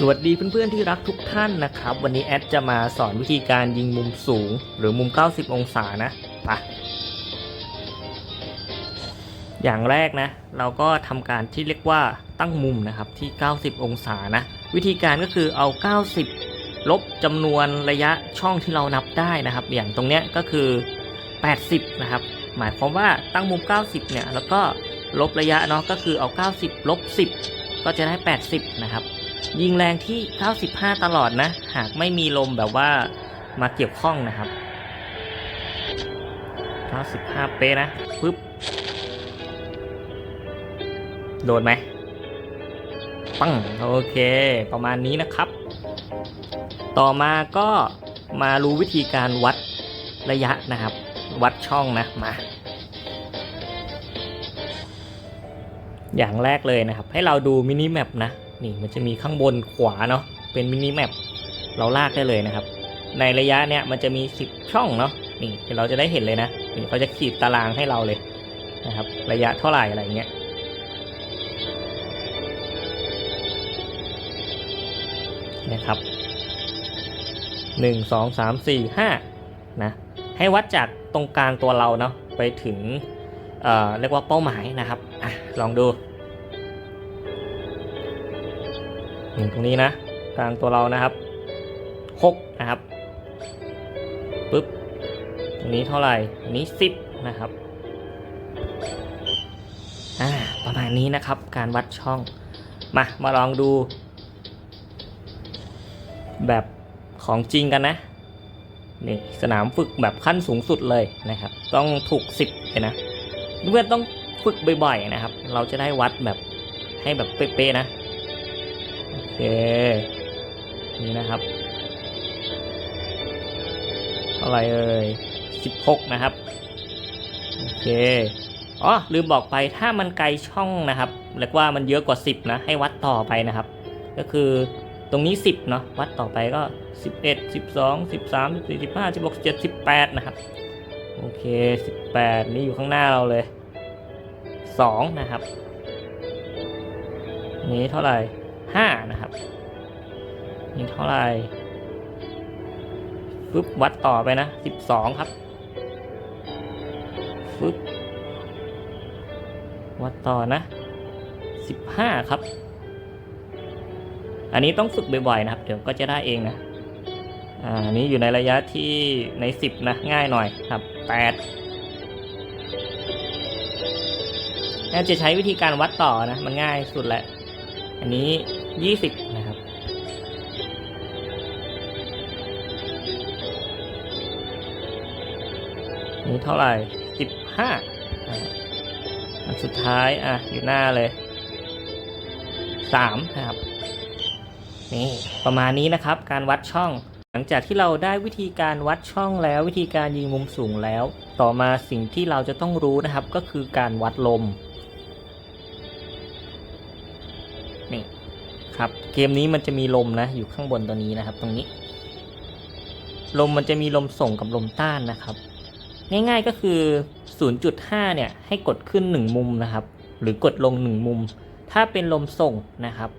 สวัสดีเพื่อนๆที่รักทุกท่านนะครับ วันนี้แอดจะมาสอนวิธีการยิงมุมสูง หรือมุม 90 องศานะไปอย่างแรกนะ เราก็ทำการที่เรียกว่าตั้งมุมนะครับที่ 90 องศานะ วิธีการก็คือเอา 90 ลบจำนวนระยะช่องที่เรานับได้นะครับ อย่างตรงเนี้ยก็คือ 80 นะครับ หมายความว่าตั้งมุม 90 เนี่ยแล้วก็ลบระยะเนาะก็คือเอา 90 ลบ 10 ก็จะได้ 80 นะครับ ยิงแรงที่ 95 ตลอดนะ หากไม่มีลมแบบว่ามาเกี่ยวข้องนะครับ 95 เป๊ะนะปึ๊บ โดนไหม ปัง โอเค ประมาณนี้นะครับ ต่อมาก็มารู้วิธีการวัดระยะนะครับ วัดช่องนะ มา อย่างแรกเลยนะครับ ให้เราดูมินิแมปนะ นี่มันจะมีข้างบนขวาเนาะเป็นมินิแมปเราลากได้เลยนะครับ ในระยะเนี้ยมันจะมี 10 ช่องเนาะนี่เราจะได้เห็นเลยนะนี่เขาจะขีดตารางให้เราเลยนะครับ ระยะเท่าไหร่อะไรเงี้ยนะครับหนึ่งสองสามสี่ห้านะให้วัดจากตรงกลางตัวเราเนาะไปถึงเอ่อเรียกว่าเป้าหมายนะครับอะลองดู ตรงนี้นะกลางตัวเรานะครับหกนะครับปึ๊บตรงนี้เท่าไหร่นี้สิบนะครับอ่าประมาณนี้นะครับการวัดช่องมามาลองดู แบบของจริงกันนะนี่สนามฝึกแบบขั้นสูงสุดเลยนะครับ ต้องถูกสิบเลยนะเพื่อนต้องฝึกบ่อยๆนะครับ เราจะได้วัดแบบให้แบบเป๊ะๆนะ เค นี่นะครับเท่าไรเอ่ยสิบหกนะครับ โอเค อ๋อ ลืมบอกไปถ้ามันไกลช่องนะครับเรียกว่ามันเยอะกว่า 10 นะ ให้วัดต่อไปนะครับ ก็คือตรงนี้ 10 เนาะวัดต่อไปก็ 11 12 13 14 15 16 17 18 นะครับ โอเค 18 นี่อยู่ข้างหน้าเราเลย 2 นะครับ นี้เท่าไหร่ ห้านะครับนี่เท่าไหร่ฟึบวัดต่อไปนะสิบสองครับฟึบวัดต่อนะสิบห้าครับ อันนี้ต้องฝึกบ่อยๆนะครับ เดี๋ยวก็จะได้เองนะอ่าอันนี้อยู่ในระยะที่ในสิบนะ ง่ายหน่อยครับแปดแอนจะใช้วิธีการวัดต่อนะ มันง่ายสุดแหละ อันนี้ ยี่สิบนะครับ นี่เท่าไหร่สิบห้าอันสุดท้าย อะ อยู่หน้าเลยสามนะครับ นี่ประมาณนี้นะครับ การวัดช่องหลังจากที่เราได้วิธีการวัดช่องแล้ววิธีการยิงมุมสูงแล้ว ต่อมาสิ่งที่เราจะต้องรู้นะครับ ก็คือการวัดลม ครับ เกมนี้มันจะมีลมนะ อยู่ข้างบนตัวนี้นะครับ ตรงนี้ ลมมันจะมีลมส่งกับลมต้านนะครับ ง่ายๆก็คือ 0.5 เนี่ย ให้กดขึ้น 1 มุมนะครับ หรือกดลง 1 มุม ถ้าเป็นลมส่งนะครับ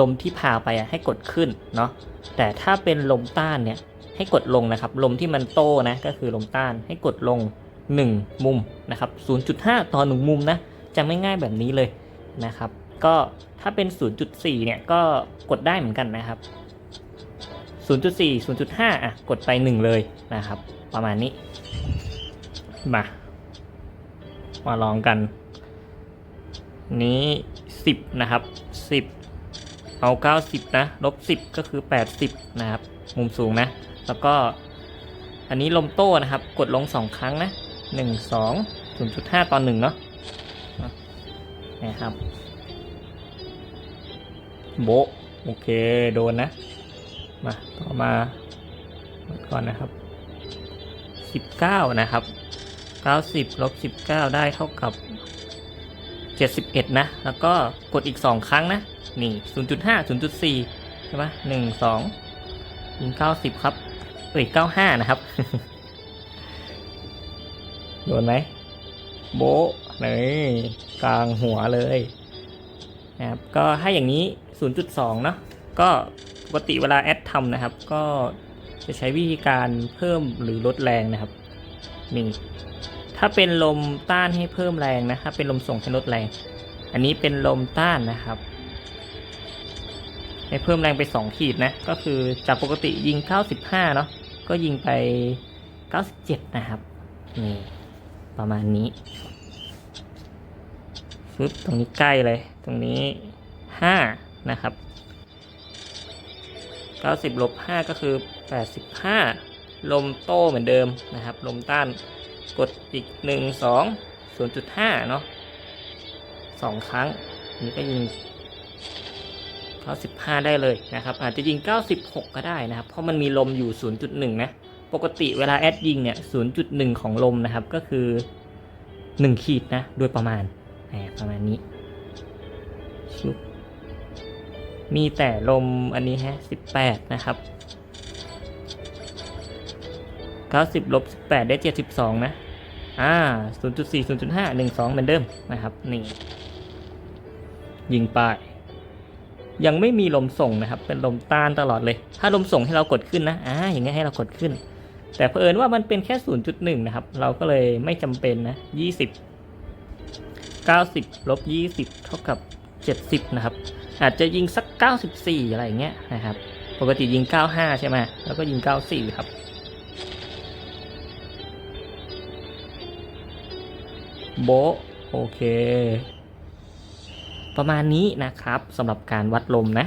ลมที่พาไปอะให้กดขึ้นเนาะแต่ถ้าเป็นลมต้านเนี่ยให้กดลงนะครับ ลมที่มันโตนะก็คือลมต้านให้กดลง 1 มุมนะครับ 0.5 ต่อ 1 มุมนะจะไม่ง่ายแบบนี้เลยนะครับ ก็ถ้าเป็น 0.4 เนี่ยก็กดได้เหมือนกันนะครับ 0.4 0.5 อะ กดไป 1 เลยนะครับ ประมาณนี้ มา มาลองกัน นี้ 10 นะครับ 10 เอา 90 นะ ลบ 10 ก็คือ 80 นะครับ มุมสูงนะ แล้วก็ อันนี้ลมโต้นะครับ กดลง 2 ครั้งนะ 1 2 0.5ต่อ1เนาะนะครับ โบโอเคโดนนะ มาต่อมาก่อนนะครับ19นะครับ90ลบ19ได้เท่ากับ71นะ แล้วก็กดอีก2ครั้งนะ นี่0.5 0.4ใช่ไหมหนึ่งสองยิง90ครับเอ้ย95นะครับ โดนไหมโบะเลยกลางหัวเลยนะครับ ก็ให้อย่างนี้ 0.2 เนาะก็ปกติเวลาแอดทำนะครับ ก็จะใช้วิธีการเพิ่มหรือลดแรงนะครับนี่ถ้าเป็นลมต้านให้เพิ่มแรงนะถ้าเป็นลมส่งให้ลดแรง อันนี้เป็นลมต้านนะครับ ให้เพิ่มแรงไป 2 ขีดนะ ก็คือจากปกติยิง 95 เนาะก็ยิงไป 97 นะครับนี่ประมาณนี้ฟึบตรงนี้ใกล้เลย ตรงนี้ 5 นะครับ 90ลบ5ก็คือ 85 ลมโต้เหมือนเดิมนะครับ ลมต้านกดอีก 1 2 0.5 เนาะสองครั้ง นี่ก็ยิง 95 ได้เลยนะครับ อาจจะยิง 96 ก็ได้นะครับ เพราะมันมีลมอยู่ 0.1 นะ ปกติเวลาแอดยิงเนี่ย 0.1 ของลมนะครับ ก็คือ 1 ขีดนะ โดยประมาณ ประมาณนี้ชุบ มีแต่ลมอันนี้ฮะ18นะครับ90ลบ18ได้72นะ อ่า0.4 0.5 12เหมือนเดิมนะครับ นี่ ยิงไป ยังไม่มีลมส่งนะครับ เป็นลมต้านตลอดเลย ถ้าลมส่งให้เรากดขึ้นนะ อ่า อย่างเงี้ยให้เรากดขึ้น แต่เผอิญว่ามันเป็นแค่ 0.1 นะครับ เราก็เลยไม่จำเป็นนะ 20 90ลบ20 เท่ากับ 70 นะครับ อาจจะยิงสัก 94 อะไรอย่างเงี้ยนะครับ ปกติยิง 95 ใช่ไหมแล้วก็ยิง 94 ครับ โบโอเค ประมาณนี้นะครับสำหรับการวัดลมนะ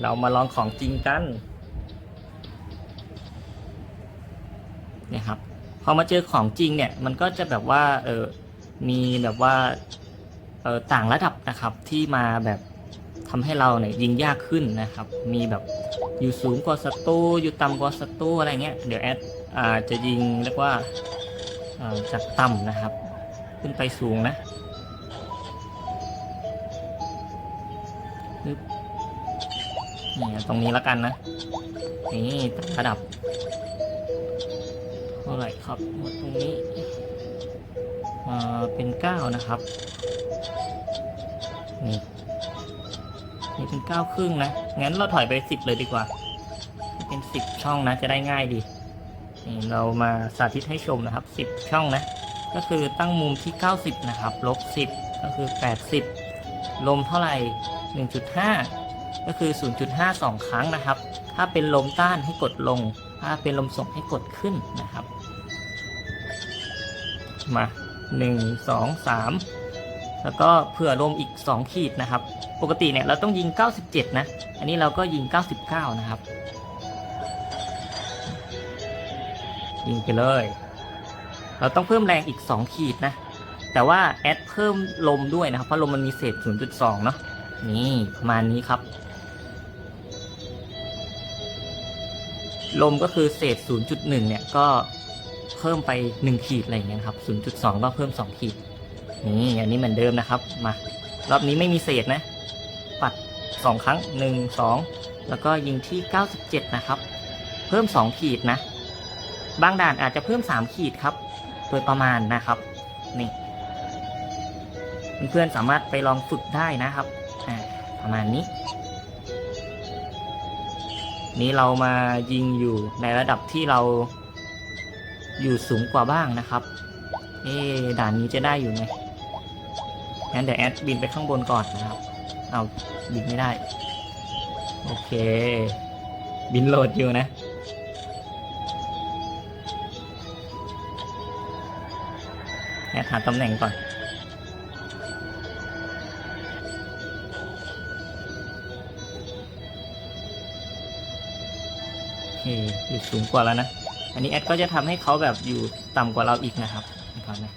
เรามาลองของจริงกันนี่ยครับพอมาเจอของจริงเนี่ยมันก็จะแบบว่าเออมีแบบว่า ต่างระดับนะครับที่มาแบบทำให้เราเนี่ยยิงยากขึ้นนะครับ มีแบบอยู่สูงกว่าศัตรูอยู่ต่ำกว่าศัตรูอะไรเงี้ย เดี๋ยวแอดอาจะยิงเรียกว่าจากต่ำนะครับ ขึ้นไปสูงนะนี่ตรงนี้แล้วกันนะ นี่ต่างระดับ เท่าไหร่ครับหมดตรงนี้เป็นเก้านะครับ นี่นี่เป็นเก้าครึ่งนะ งั้นเราถอยไปสิบเลยดีกว่า เป็นสิบช่องนะ จะได้ง่ายดีนี่เรามาสาธิตให้ชมนะครับสิบช่องนะ ก็คือตั้งมุมที่90นะครับ ลบ10ก็คือ80ลมเท่าไหร่1.5ก็คือ0.5 2ครั้งนะครับ ถ้าเป็นลมต้านให้กดลง ถ้าเป็นลมส่งให้กดขึ้นนะครับ มา1 2 3 แล้วก็เผื่อลมอีก 2 ขีดนะครับ ปกติเนี่ยเราต้องยิง 97 นะ อันนี้เราก็ยิง 99 นะครับ ยิงไปเลย เราต้องเพิ่มแรงอีก 2 ขีดนะ แต่ว่าแอดเพิ่มลมด้วยนะครับ เพราะลมมันมีเศษ 0.2 เนาะ นี่ประมาณนี้ครับ ลมก็คือเศษ 0.1 เนี่ยก็เพิ่มไป 1 ขีดอะไรอย่างเงี้ยครับ 0.2 ก็เพิ่ม 2 ขีด นี่อันนี้เหมือนเดิมนะครับมารอบนี้ไม่มีเศษนะ ปัด 2 ครั้ง 1 2 แล้วก็ยิงที่ 97 นะครับ เพิ่ม 2 ขีดนะ บางด่านอาจจะเพิ่ม 3 ขีดครับ โดยประมาณนะครับ นี่เพื่อนๆสามารถไปลองฝึกได้นะครับประมาณนี้ นี้เรามายิงอยู่ในระดับที่เราอยู่สูงกว่าบ้างนะครับ เอ๊ด่านนี้จะได้อยู่ไหม งั้นเดี๋ยวแอดบินไปข้างบนก่อนนะครับ เอาบินไม่ได้ โอเค บินโหลดอยู่นะ แอดหาตำแหน่งก่อนอเคอยู่สูงกว่าแล้วนะ อันนี้แอดก็จะทำให้เขาแบบอยู่ต่ำกว่าเราอีกนะครับนะครับนะ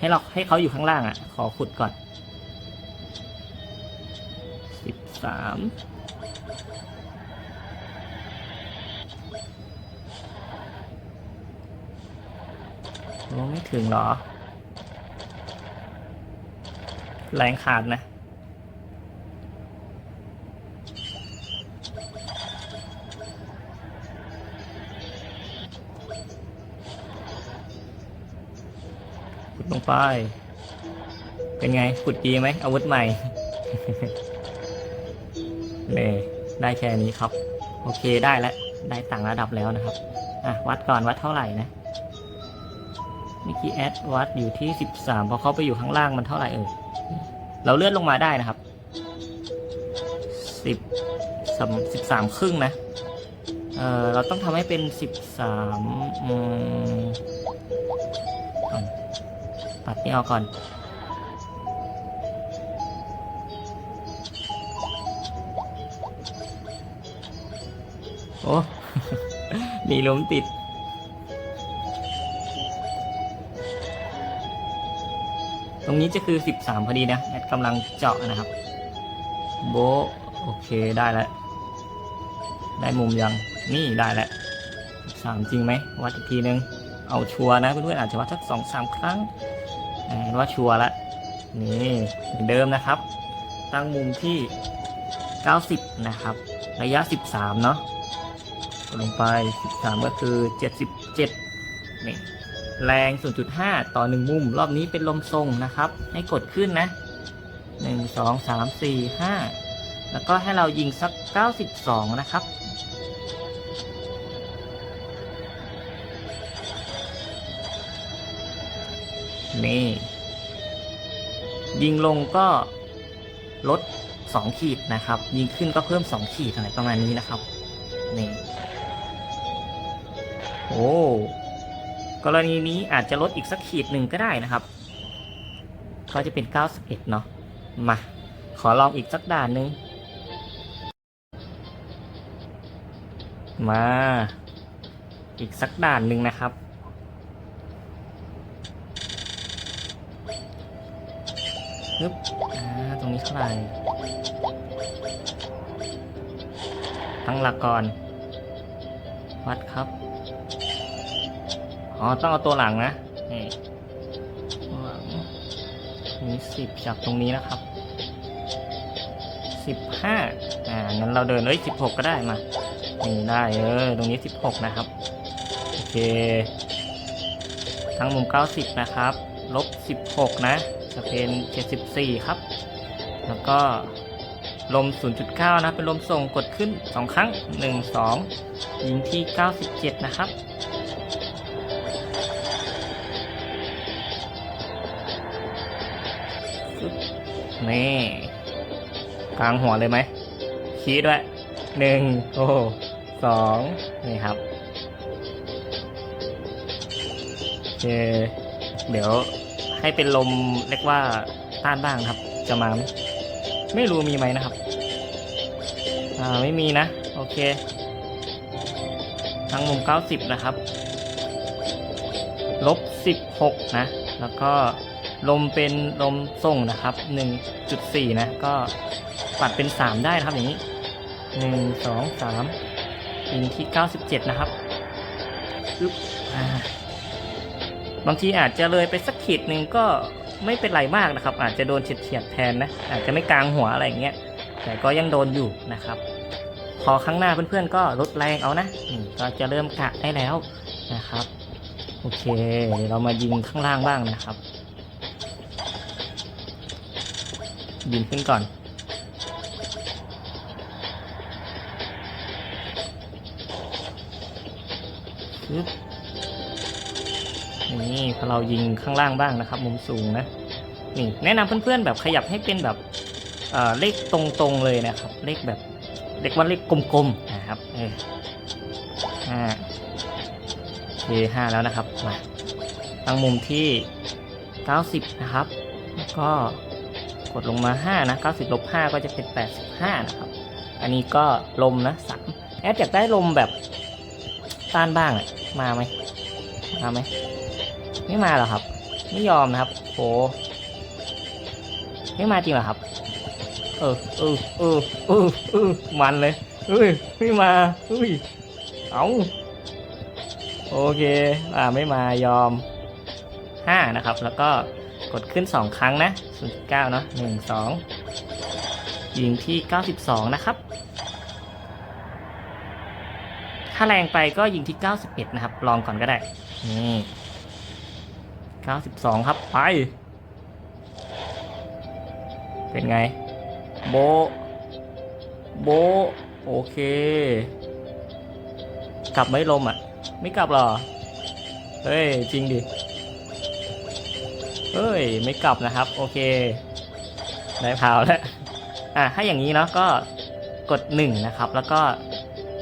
ให้เราให้เขาอยู่ข้างล่างอะ ขอขุดก่อนสิบสามโอ้ไม่ถึงหรอ แรงขาดนะ ลงไป เป็นไงขุดดีไหมอาวุธใหม่ นี่ได้แค่นี้ครับ โอเคได้แล้ว ได้ต่างระดับแล้วนะครับ อะ วัดก่อนวัดเท่าไหร่นะเมื่อกี้แอดวัดอยู่ที่สิบสามพอเข้าไปอยู่ข้างล่างมันเท่าไหร่เออเราเลื่อนลงมาได้นะครับสิบสิบสามครึ่งนะเออเราต้องทำให้เป็นสิบสามอืม นี่เอาก่อน โอ้มีลมติดตรงนี้จะคือ 13 พอดีนะแอดกำลังเจาะนะครับ โบโอเคได้แล้ว ได้มุมยัง นี่ได้แล้วสามจริงไหมวัดอีกทีนึง เอาชัวร์นะเพื่อนๆอาจจะวัดสักสองสามครั้ง อ่าว่าชัวร์ละนี่เหมือนเดิมนะครับ ตั้งมุมที่ 90 นะครับ ระยะ 13 เนาะกดลงไป 13 ก็คือ 77นี่แรง 0.5 ต่อ 1 มุม รอบนี้เป็นลมทรงนะครับ ให้กดขึ้นนะ 1 2 3 4 5 แล้วก็ให้เรายิงสัก 92 นะครับ นี่ ยิงลงก็ลด 2 ขีดนะครับ ยิงขึ้นก็เพิ่ม 2 ขีดอะไรประมาณนี้นะครับนี่โอ้กรณีนี้อาจจะลดอีกสักขีดหนึ่งก็ได้นะครับ ก็จะเป็น 91 เนาะมา ขอลองอีกสักด่านหนึ่งมา อีกสักด่านหนึ่งนะครับ ฮึบอ่าตรงนี้เท่าไหร่ตั้งหลักก่อน วัดครับ อ๋อ ต้องเอาตัวหลังนะนี่หลังมีสิบจากตรงนี้นะครับสิบห้าอ่า งั้นเราเดินเอ้ยสิบหกก็ได้มา นี่ได้เออ ตรงนี้สิบหกนะครับ โอเค ทั้งมุมเก้าสิบนะครับ ลบสิบหกนะ จะเปนเจ็ดสิบสี่ครับ แล้วก็ลม 0.9 นะเป็นลมส่งกดขึ้น 2 ครั้ง 1 2 ยิงที่ 97 นะครับนี่กลางหัวเลยไหมชี้ด้วยหนึ่งโอ้สองนี่ครับ โอเค เดี๋ยว ให้เป็นลมเรียกว่าต้านบ้างครับ จะมาไหมไม่รู้มีไหมนะครับ อ่าไม่มีนะ โอเค ทั้งมุม 90 นะครับ ลบ 16 นะ แล้วก็ลมเป็นลมส่งนะครับ 1.4 นะ ก็ปัดเป็น 3 ได้นะครับอย่างนี้ 1 2 3ยิงที่ 97 นะครับอึ๊บอ่า บางทีอาจจะเลยไปสักขีดหนึ่งก็ไม่เป็นไรมากนะครับ อาจจะโดนเฉียดๆแทนนะ อาจจะไม่กลางหัวอะไรอย่างเงี้ย แต่ก็ยังโดนอยู่นะครับ พอครั้งหน้าเพื่อนๆก็ลดแรงเอานะก็จะเริ่มกะได้แล้วนะครับ โอเคเดี๋ยวเรามายิงข้างล่างบ้างนะครับ ยิงขึ้นก่อนปึ๊บ นี่พอเรายิงข้างล่างบ้างนะครับ มุมสูงนะนี่แนะนำเพื่อนๆแบบขยับให้เป็นแบบเอ่อเลขตรงๆเลยนะครับ เลขแบบเรียกว่าเลขกลมๆนะครับเออห้าเคห้าแล้วนะครับมาตั้งมุมที่ 90 นะครับ แล้วก็กดลงมา 5 นะ 90ลบ5ก็จะเป็น 85 นะครับ อันนี้ก็ลมนะ3แอดอยากได้ลมแบบต้านบ้างอะมาไหมมาไหม ไม่มาหรอครับ ไม่ยอมนะครับโหไม่มาจริงเหรอครับ เออเออเออเออเออมันเลยเอ้ยไม่มาเอ้ยเอาโอเคอ่าไม่มายอมห้านะครับ แล้วก็กดขึ้นสองครั้งนะศูนย์เก้าเนาะหนึ่งสองยิงที่เก้าสิบสองนะครับ ถ้าแรงไปก็ยิงที่เก้าสิบเอ็ดนะครับ ลองก่อนก็ได้นี่ เก้าสิบสองครับ ไป เป็นไง โบ โบ โอเค กลับไหม่ลมอะ ไม่กลับหรอ เฮ้ย จริงดิ เฮ้ย ไม่กลับนะครับ โอเค ได้พาวแล้ว อะ ถ้าอย่างนี้เนาะก็กด 1 นะครับ แล้วก็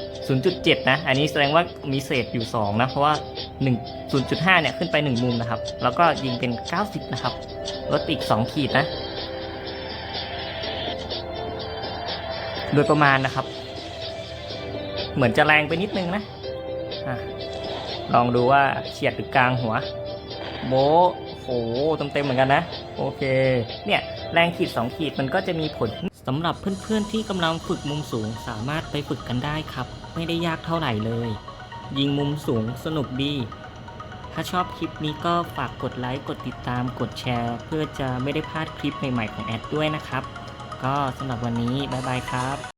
0.7 นะ อันนี้แสดงว่ามีเศษอยู่ 2 นะ เพราะว่า 1 0.5 เนี่ยขึ้นไป 1 มุมนะครับ แล้วก็ยิงเป็น 90 นะครับ ลดอีก 2 ขีดนะ โดยประมาณนะครับ เหมือนจะแรงไปนิดนึงนะอะลองดูว่าเฉียดหรือกลางหัว โบโหเต็มเต็มๆเหมือนกันนะ โอเค เนี่ยแรงขีด 2 ขีดมันก็จะมีผลสำหรับเพื่อนๆที่กำลังฝึกมุมสูงสามารถไปฝึกกันได้ครับ ไม่ได้ยากเท่าไหร่เลย ยิงมุมสูงสนุกดี ถ้าชอบคลิปนี้ก็ฝากกดไลค์ กดติดตาม กดแชร์ เพื่อจะไม่ได้พลาดคลิปใหม่ๆของแอดด้วยนะครับ ก็สำหรับวันนี้ บ๊ายบายครับ